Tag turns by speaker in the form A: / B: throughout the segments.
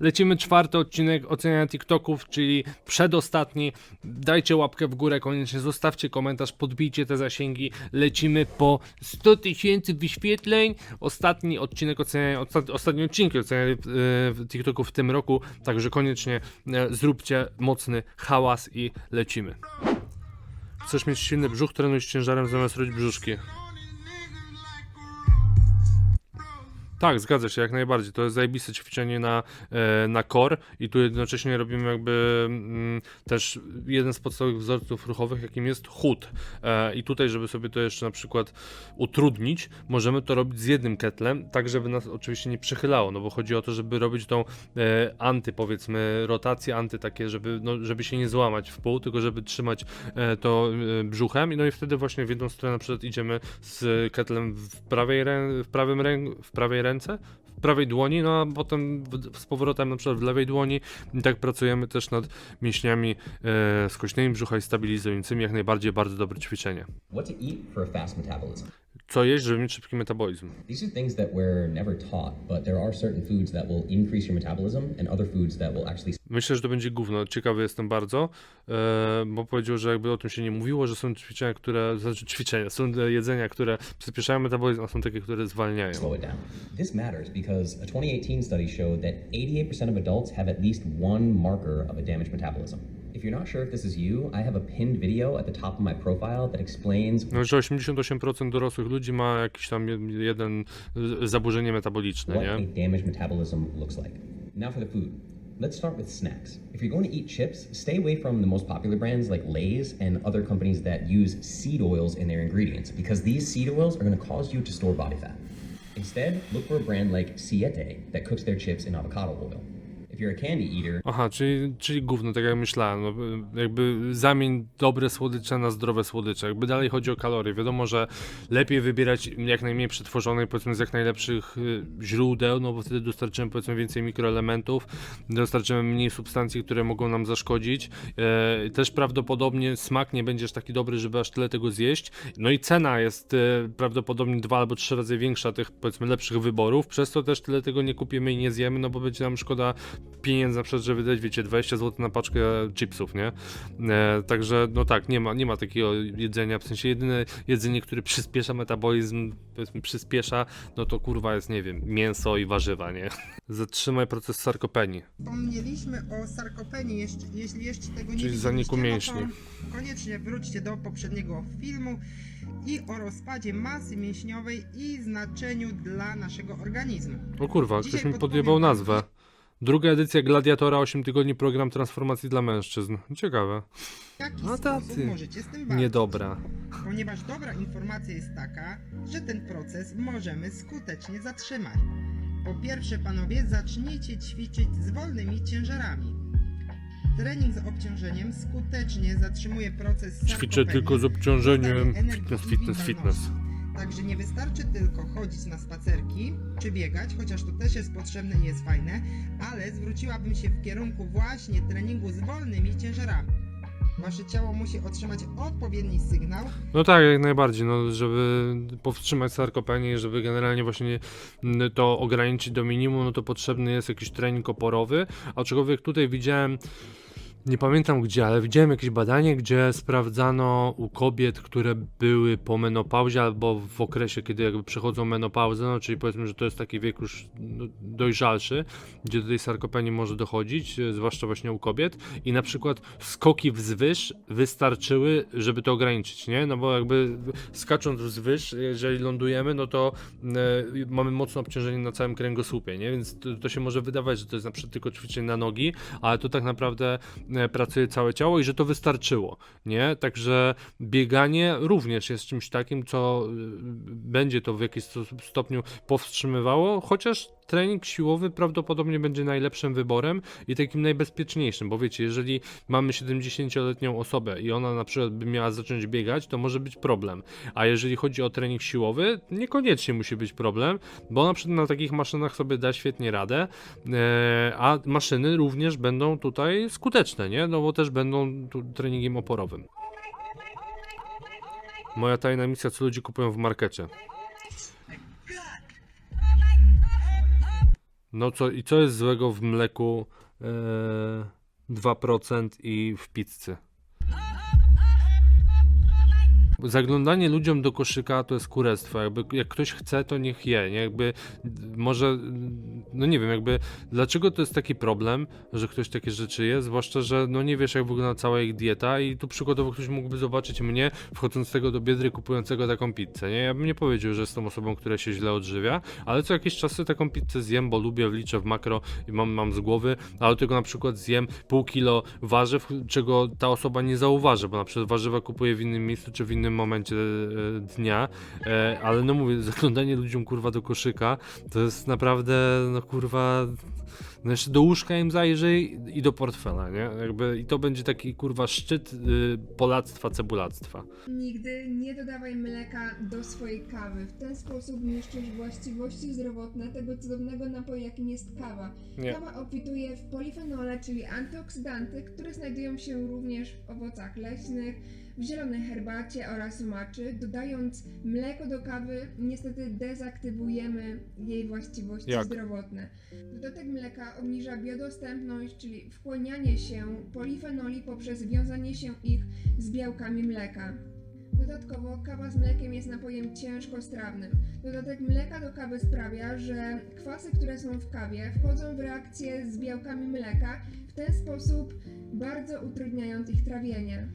A: Lecimy czwarty odcinek oceniania TikToków, czyli przedostatni. Dajcie łapkę w górę, koniecznie zostawcie komentarz, podbijcie te zasięgi. Lecimy po 100 tysięcy wyświetleń. Ostatni odcinek oceniania, osta- ostatni odcinek oceniania e, TikToków w tym roku, także koniecznie e, zróbcie mocny hałas i lecimy. Chcesz mieć silny brzuch, trenuj z ciężarem zamiast robić brzuszki. Tak, zgadza się, jak najbardziej. To jest zajebiste ćwiczenie na, e, na core i tu jednocześnie robimy jakby mm, też jeden z podstawowych wzorców ruchowych, jakim jest chód. E, I tutaj, żeby sobie to jeszcze na przykład utrudnić, możemy to robić z jednym ketlem, tak żeby nas oczywiście nie przechylało, no bo chodzi o to, żeby robić tą e, anty, powiedzmy, rotację, anty takie, żeby, no, żeby się nie złamać w pół, tylko żeby trzymać e, to e, brzuchem i no i wtedy właśnie w jedną stronę na przykład idziemy z ketlem w prawej, w prawym rę, w prawej ręce, w prawej dłoni, no a potem z powrotem na przykład w lewej dłoni i tak pracujemy też nad mięśniami e, skośnymi brzucha i stabilizującymi, jak najbardziej bardzo dobre ćwiczenie. Co jeść, żeby mieć szybki metabolizm?
B: These are things that we're never taught, but there are certain foods that will increase your metabolism and other foods that will actually
A: Myślę, że to będzie gówno. Ciekawy jestem bardzo, e, bo powiedział, że jakby o tym się nie mówiło, że są ćwiczenia, które, znaczy ćwiczenia, są jedzenia, które przyspieszają metabolizm, a są takie, które zwalniają.
B: slow it down. This matters because a 2018 study showed that 88% of adults have at least one marker of a damaged metabolism. If you're not sure if this is you, I have a pinned video at the top of my profile that explains
A: No, że 88% dorosłych ludzi ma jakiś tam jed- jeden zaburzenie metaboliczne,
B: what
A: nie?
B: a damaged metabolism looks like. Now for the food. Let's start with snacks. If you're going to eat chips, stay away from the most popular brands like Lay's and other companies that use seed oils in their ingredients because these seed oils are going to cause you to store body fat. Instead, look for a brand like Siete that cooks their chips in avocado oil.
A: Aha, czyli, czyli gówno, tak jak myślałem. No, jakby zamień dobre słodycze na zdrowe słodycze. Jakby dalej chodzi o kalorie. Wiadomo, że lepiej wybierać jak najmniej przetworzonej, powiedzmy z jak najlepszych y, źródeł, no bo wtedy dostarczymy powiedzmy więcej mikroelementów, dostarczymy mniej substancji, które mogą nam zaszkodzić. E, też prawdopodobnie smak nie będzie aż taki dobry, żeby aż tyle tego zjeść. No i cena jest e, prawdopodobnie dwa albo trzy razy większa tych powiedzmy lepszych wyborów, przez to też tyle tego nie kupimy i nie zjemy, no bo będzie nam szkoda pieniędzy na przykład, żeby wydać, wiecie, 20 zł na paczkę chipsów, nie? E, także, no tak, nie ma, nie ma takiego jedzenia, w sensie jedyne jedzenie, które przyspiesza metabolizm, powiedzmy przyspiesza, no to kurwa jest, nie wiem, mięso i warzywa, nie? Zatrzymaj proces sarkopenii.
C: Wspomnieliśmy o sarkopenii, jeszcze, jeśli jeszcze tego nie
A: Czyli zaniku
C: widzieliście,
A: mięśni.
C: No to koniecznie wróćcie do poprzedniego filmu i o rozpadzie masy mięśniowej i znaczeniu dla naszego organizmu.
A: O kurwa, ktoś mi
C: podpowiem
A: podjebał nazwę. Druga edycja Gladiatora 8 tygodni program transformacji dla mężczyzn. Ciekawe.
C: W jaki
A: No
C: sposób
A: tacy.
C: możecie z tym walczyć?
A: Niedobra.
C: Ponieważ dobra informacja jest taka, że ten proces możemy skutecznie zatrzymać. Po pierwsze, panowie, zacznijcie ćwiczyć z wolnymi ciężarami. Trening z obciążeniem skutecznie zatrzymuje proces
A: Ćwiczę tylko z obciążeniem.
C: energii
A: Fitness,
C: i
A: fitness, fitness.
C: Także nie wystarczy tylko chodzić na spacerki czy biegać, chociaż to też jest potrzebne i jest fajne, ale zwróciłabym się w kierunku właśnie treningu z wolnymi ciężarami. Wasze ciało musi otrzymać odpowiedni sygnał,
A: No tak, jak najbardziej, no, żeby powstrzymać sarkopenię, żeby generalnie właśnie mm, to ograniczyć do minimum, no to potrzebny jest jakiś trening oporowy, aczkolwiek tutaj widziałem, nie pamiętam gdzie, ale widziałem jakieś badanie, gdzie sprawdzano u kobiet, które były po menopauzie albo w okresie, kiedy jakby przechodzą menopauzę, no czyli powiedzmy, że to jest taki wiek już no, dojrzalszy, gdzie do tej sarkopenii może dochodzić, e, zwłaszcza właśnie u kobiet i na przykład skoki wzwyż wystarczyły, żeby to ograniczyć, nie? No bo jakby skacząc wzwyż, jeżeli lądujemy, no to e, mamy mocne obciążenie na całym kręgosłupie, nie? Więc to, to się może wydawać, że to jest na przykład tylko ćwiczenie na nogi, ale to tak naprawdę pracuje całe ciało i że to wystarczyło, nie? Także bieganie również jest czymś takim, co e, będzie to w jakiś stopniu powstrzymywało, chociaż trening siłowy prawdopodobnie będzie najlepszym wyborem i takim najbezpieczniejszym, bo wiecie, jeżeli mamy 70-letnią osobę i ona na przykład by miała zacząć biegać, to może być problem. A jeżeli chodzi o trening siłowy, niekoniecznie musi być problem, bo na przykład na takich maszynach sobie da świetnie radę, e, a maszyny również będą tutaj skuteczne, nie? No bo też będą treningiem oporowym. Moja tajna misja, co ludzie kupują w markecie. No co, i co jest złego w mleku e, 2% i w pizzy? Zaglądanie ludziom do koszyka to jest kurestwo. Jakby, jak ktoś chce, to niech je. Nie? Jakby, może, no nie wiem, jakby, dlaczego to jest taki problem, że ktoś takie rzeczy je, zwłaszcza, że no nie wiesz, jak wygląda cała ich dieta i tu przykładowo ktoś mógłby zobaczyć mnie, wchodzącego do biedry, kupującego taką pizzę, nie? Ja bym nie powiedział, że jestem osobą, która się źle odżywia, ale co jakiś czas sobie taką pizzę zjem, bo lubię, wliczę w makro i mam, mam z głowy, ale tego na przykład zjem pół kilo warzyw, czego ta osoba nie zauważy, bo na przykład warzywa kupuje w innym miejscu czy w innym momencie e, dnia, e, ale no mówię, zaglądanie ludziom kurwa do koszyka to jest naprawdę, no kurwa, no jeszcze do łóżka im zajrzyj i do portfela, nie? Jakby, I to będzie taki kurwa szczyt y, polactwa, cebulactwa.
D: Nigdy nie dodawaj mleka do swojej kawy. W ten sposób niszczysz właściwości zdrowotne tego cudownego napoju, jakim jest kawa.
A: Nie.
D: Kawa obfituje w polifenole, czyli antyoksydanty, które znajdują się również w owocach leśnych, w zielonej herbacie oraz maczy. Dodając mleko do kawy, niestety dezaktywujemy jej właściwości
A: Jak?
D: zdrowotne. Dodatek mleka obniża biodostępność, czyli wchłanianie się polifenoli poprzez wiązanie się ich z białkami mleka. Dodatkowo kawa z mlekiem jest napojem ciężkostrawnym. Dodatek mleka do kawy sprawia, że kwasy, które są w kawie, wchodzą w reakcję z białkami mleka, w ten sposób bardzo utrudniając ich trawienie.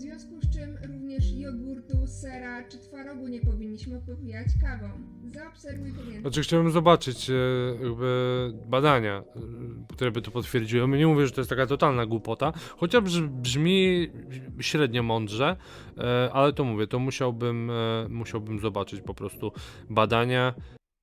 D: Związku z czym również jogurtu, sera czy twarogu nie powinniśmy popijać kawą. Zaobserwuj pomiędzy.
A: Znaczy chciałbym zobaczyć e, jakby badania, e, które by to potwierdziły. Nie mówię, że to jest taka totalna głupota, chociaż brz- brzmi średnio mądrze, e, ale to mówię, to musiałbym, musiałbym zobaczyć po prostu badania.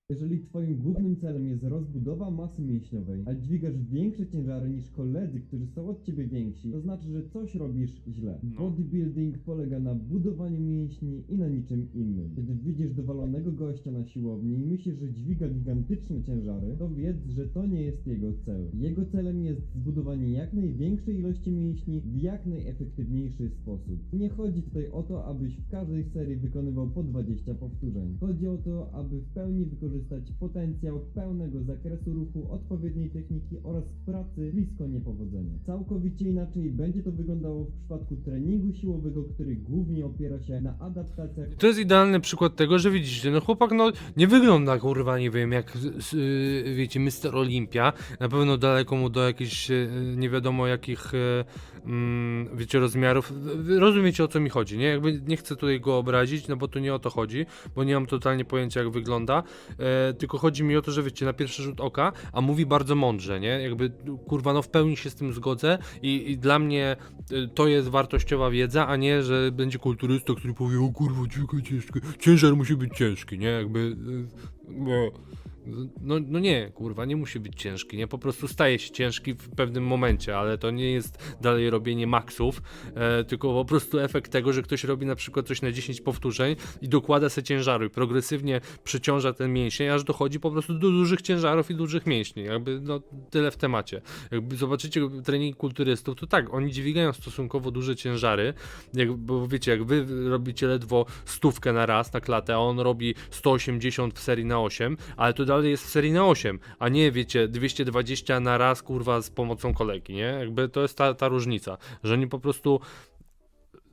E: Jeżeli twoim głównym celem jest rozbudowa masy mięśniowej, a dźwigasz większe ciężary niż koledzy, którzy są od ciebie więksi, to znaczy, że coś robisz źle.
A: No.
E: Bodybuilding polega na budowaniu mięśni i na niczym innym. Kiedy widzisz dowalonego gościa na siłowni i myślisz, że dźwiga gigantyczne ciężary, to wiedz, że to nie jest jego cel. Jego celem jest zbudowanie jak największej ilości mięśni w jak najefektywniejszy sposób. Nie chodzi tutaj o to, abyś w każdej serii wykonywał po 20 powtórzeń. Chodzi o to, aby w pełni wykorzystać potencjał pełnego zakresu ruchu, odpowiedniej techniki oraz pracy blisko niepowodzenia. Całkowicie inaczej będzie to wyglądało w przypadku treningu siłowego, który głównie opiera się na adaptacjach
A: To jest idealny przykład tego, że widzicie, no chłopak no nie wygląda kurwa, nie wiem, jak s- y, wiecie, Mr. Olimpia. Na pewno daleko mu do jakichś y, nie wiadomo jakich y, mm, wiecie rozmiarów. Rozumiecie o co mi chodzi, nie? Jakby nie chcę tutaj go obrazić, no bo tu nie o to chodzi, bo nie mam totalnie pojęcia jak wygląda. E, tylko chodzi mi o to, że wiecie, na pierwszy rzut oka, a mówi bardzo mądrze, nie? Jakby kurwa, no w pełni się z tym zgodzę i, i dla mnie y, to jest wartościowa wiedza, a nie, że będzie kulturysta, który powie, o kurwa, ciężko, ciężar musi być ciężki, nie? Jakby, y, no, no, no nie, kurwa, nie musi być ciężki, nie? Po prostu staje się ciężki w pewnym momencie, ale to nie jest dalej robienie maksów, e, tylko po prostu efekt tego, że ktoś robi na przykład coś na 10 powtórzeń i dokłada se ciężaru i progresywnie przeciąża ten mięsień, aż dochodzi po prostu do dużych ciężarów i dużych mięśni. Jakby, no, tyle w temacie. Jakby zobaczycie trening kulturystów, to tak, oni dźwigają stosunkowo duże ciężary, jak, bo wiecie, jak wy robicie ledwo stówkę na raz, na klatę, a on robi 180 w serii na 8, ale to dalej jest w serii na 8, a nie, wiecie, 220 na raz, kurwa, z pomocą kolegi, nie? Jakby to jest ta, ta różnica, że oni po prostu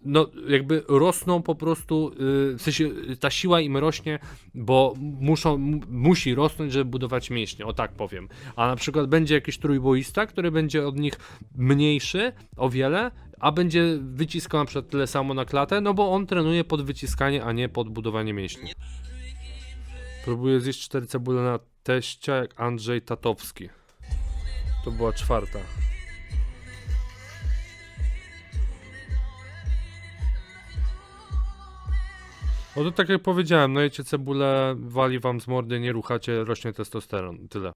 A: no jakby rosną po prostu, yy, w sensie y, ta siła im rośnie, bo muszą, musi rosnąć, żeby budować mięśnie, o tak powiem. A na przykład będzie jakiś trójboista, który będzie od nich mniejszy o wiele, a będzie wyciskał na przykład tyle samo na klatę, no bo on trenuje pod wyciskanie, a nie pod budowanie mięśni. Próbuję zjeść cztery cebule na teścia jak Andrzej Tatowski. To była czwarta. No to tak jak powiedziałem, no jecie cebulę, wali wam z mordy, nie ruchacie, rośnie testosteron. Tyle.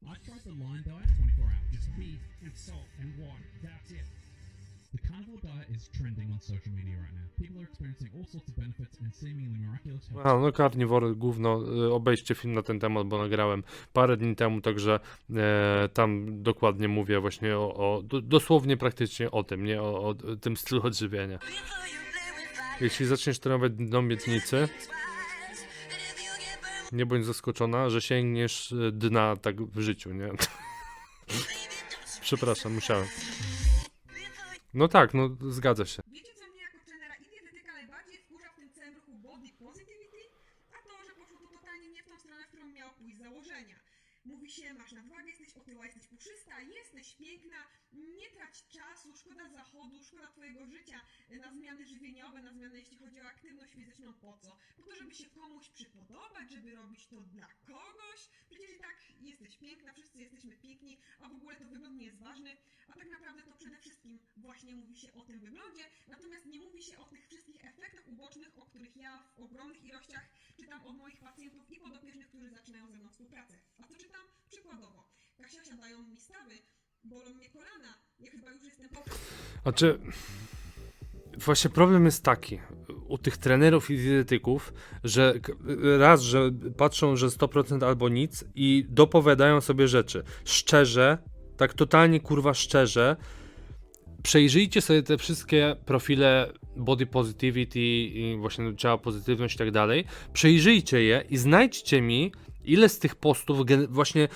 F: Social media right now. People are experiencing all sorts of benefits and seemingly miraculous health.
A: A, no Carnivore, gówno, y, obejście film na ten temat, bo nagrałem parę dni temu, także e, tam dokładnie mówię właśnie o, o do, dosłownie praktycznie o tym, nie o, o tym stylu odżywiania. Jeśli zaczniesz trenować do miednicy, Nie bądź zaskoczona, że sięgniesz e, dna tak w życiu, nie? Przepraszam, musiałem. No tak, no zgadza się.
G: Wiecie, co mnie jako trenera i dietetyka najbardziej wkurza w tym całym ruchu body positivity? A to, że poszło to totalnie nie w tą stronę, w którą miało pójść z założenia. Mówi się, masz nadwagę, jesteś otyła, jesteś puszysta, jesteś piękna, nie trać czasu, szkoda zachodu, szkoda twojego życia na zmiany zmiany jeśli chodzi o aktywność fizyczną, po co? Po to, żeby się komuś przypodobać, żeby robić to dla kogoś? Przecież i tak jesteś piękna, wszyscy jesteśmy piękni, a w ogóle to wygląd nie jest ważny, a tak naprawdę to przede wszystkim właśnie mówi się o tym wyglądzie, natomiast nie mówi się o tych wszystkich efektach ubocznych, o których ja w ogromnych ilościach czytam od moich pacjentów i podopiecznych, którzy zaczynają ze mną współpracę. A co czytam? Przykładowo, Kasia siadają mi stawy, bolą mnie kolana, ja chyba już jestem po
A: Znaczy, właśnie problem jest taki u tych trenerów i dietetyków, że raz, że patrzą, że 100% albo nic i dopowiadają sobie rzeczy. Szczerze, tak totalnie kurwa szczerze, przejrzyjcie sobie te wszystkie profile body positivity i właśnie ciała pozytywność i tak dalej. Przejrzyjcie je i znajdźcie mi, ile z tych postów właśnie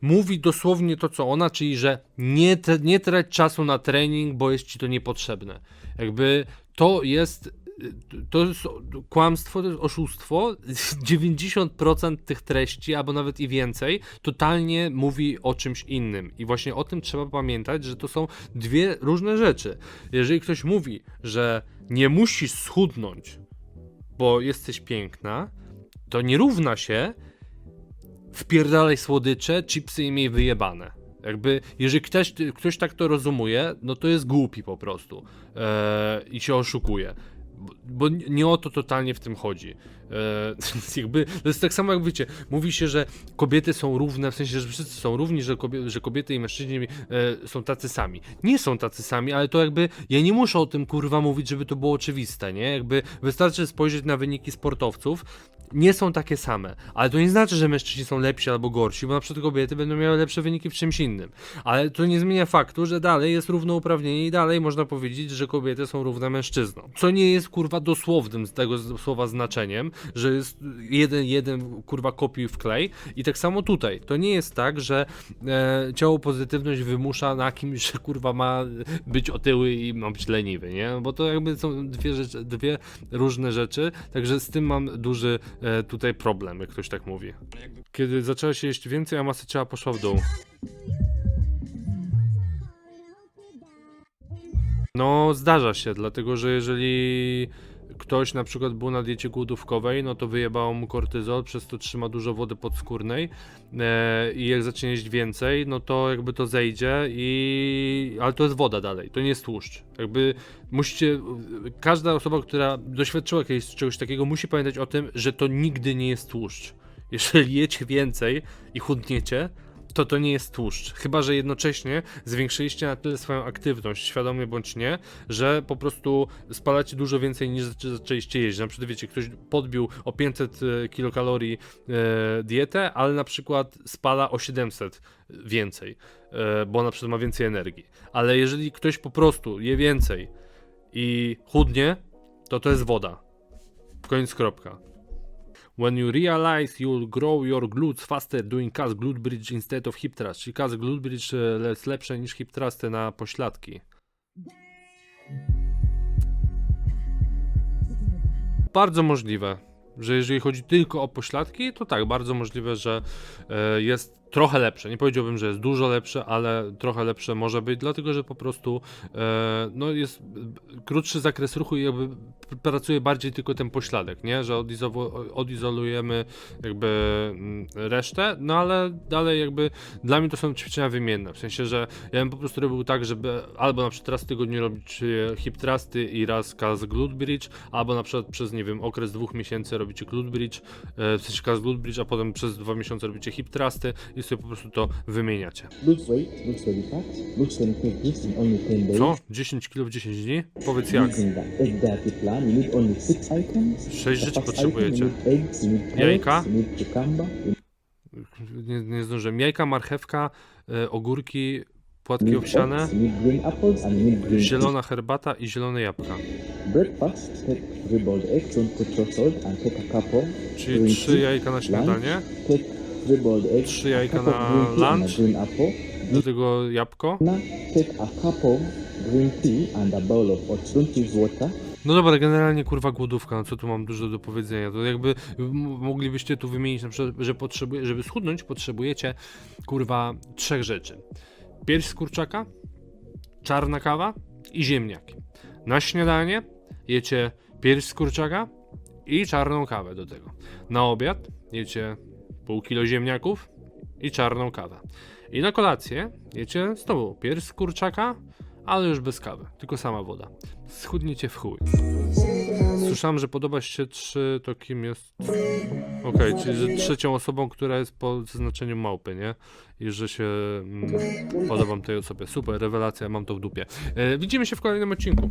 A: mówi dosłownie to, co ona, czyli że nie, nie trać czasu na trening, bo jest ci to niepotrzebne. Jakby to jest. To jest kłamstwo, to jest oszustwo. 90% tych treści, albo nawet i więcej, totalnie mówi o czymś innym. I właśnie o tym trzeba pamiętać, że to są dwie różne rzeczy. Jeżeli ktoś mówi, że nie musisz schudnąć, bo jesteś piękna, to nie równa się wpierdalaj słodycze, chipsy i miej wyjebane. Jakby, jeżeli ktoś, ktoś tak to rozumuje, no to jest głupi po prostu eee, i się oszukuje. Bo, nie o to totalnie w tym chodzi. Eee, jakby, to jest tak samo jak wiecie, mówi się, że kobiety są równe, w sensie, że wszyscy są równi, że, kobie, że kobiety i mężczyźni e, są tacy sami. Nie są tacy sami, ale to jakby, ja nie muszę o tym kurwa mówić, żeby to było oczywiste, nie? Jakby wystarczy spojrzeć na wyniki sportowców, nie są takie same. Ale to nie znaczy, że mężczyźni są lepsi albo gorsi, bo na przykład kobiety będą miały lepsze wyniki w czymś innym. Ale to nie zmienia faktu, że dalej jest równouprawnienie i dalej można powiedzieć, że kobiety są równe mężczyznom. Co nie jest kurwa dosłownym z tego słowa znaczeniem, że jest jeden, jeden kurwa kopiuj w klej. I tak samo tutaj. To nie jest tak, że e, ciało pozytywność wymusza na kimś, że kurwa ma być otyły i ma być leniwy, nie? Bo to jakby są dwie, rzeczy, dwie różne rzeczy, także z tym mam duży tutaj problem, jak ktoś tak mówi. Kiedy zaczęła się jeść więcej, a masa ciała poszła w dół. No, zdarza się, dlatego że jeżeli ktoś na przykład był na diecie głodówkowej, no to wyjebało mu kortyzol, przez to trzyma dużo wody podskórnej e, i jak zacznie jeść więcej, no to jakby to zejdzie i... ale to jest woda dalej, to nie jest tłuszcz. Jakby musicie, każda osoba, która doświadczyła kiedyś czegoś takiego, musi pamiętać o tym, że to nigdy nie jest tłuszcz. Jeżeli jecie więcej i chudniecie, to to nie jest tłuszcz. Chyba, że jednocześnie zwiększyliście na tyle swoją aktywność, świadomie bądź nie, że po prostu spalacie dużo więcej niż zaczę- zaczęliście jeść. Na przykład, wiecie, ktoś podbił o 500 e, kilokalorii e, dietę, ale na przykład spala o 700 więcej, e, bo na przykład ma więcej energii. Ale jeżeli ktoś po prostu je więcej i chudnie, to to jest woda. Koniec kropka. When you realize you'll grow your glutes faster doing cast glute bridge instead of hip thrust. Czyli cast glute bridge e, jest lepsze niż hip thrusty na pośladki. Bardzo możliwe, że jeżeli chodzi tylko o pośladki, to tak, bardzo możliwe, że e, jest trochę lepsze. Nie powiedziałbym, że jest dużo lepsze, ale trochę lepsze może być, dlatego że po prostu e, no jest krótszy zakres ruchu i jakby pracuje bardziej tylko ten pośladek, nie? Że odizolujemy jakby mm, resztę, no ale dalej jakby dla mnie to są ćwiczenia wymienne, w sensie, że ja bym po prostu robił tak, żeby albo na przykład raz w tygodniu robić e, hip thrusty i raz cast glute bridge, albo na przykład przez, nie wiem, okres dwóch miesięcy robicie glute bridge, e, w sensie cast glute bridge, a potem przez dwa miesiące robicie hip thrusty i sobie po prostu to wymieniacie.
H: Lose weight, lose belly fat, lose 10 kgs in only 10 days.
A: Co? 10 kg w 10 dni? Powiedz jak.
H: Using that egg diet plan, you need only 6 items.
A: Sześć
H: The
A: rzeczy potrzebujecie. Jajka? Nie, nie zdążyłem. Jajka, marchewka, e, ogórki, płatki owsiane, zielona herbata i zielone jabłka. Czyli trzy jajka na śniadanie, Trzy jajka na lunch. do tego jabłko. No dobra, generalnie kurwa głodówka, no co tu mam dużo do powiedzenia. To jakby moglibyście tu wymienić na przykład, że potrzebuje, żeby schudnąć potrzebujecie kurwa trzech rzeczy. Pierś z kurczaka, czarna kawa i ziemniaki. Na śniadanie jecie pierś z kurczaka i czarną kawę do tego. Na obiad jecie pół kilo ziemniaków i czarną kawę. I na kolację jecie znowu pierś z kurczaka, ale już bez kawy, tylko sama woda. Schudniecie w chuj. Słyszałem, że podoba się trzy, to kim jest? Okej, czyli że trzecią osobą, która jest po zaznaczeniu małpy, nie? I że się mm, podobam tej osobie. Super, rewelacja, mam to w dupie. E, widzimy się w kolejnym odcinku.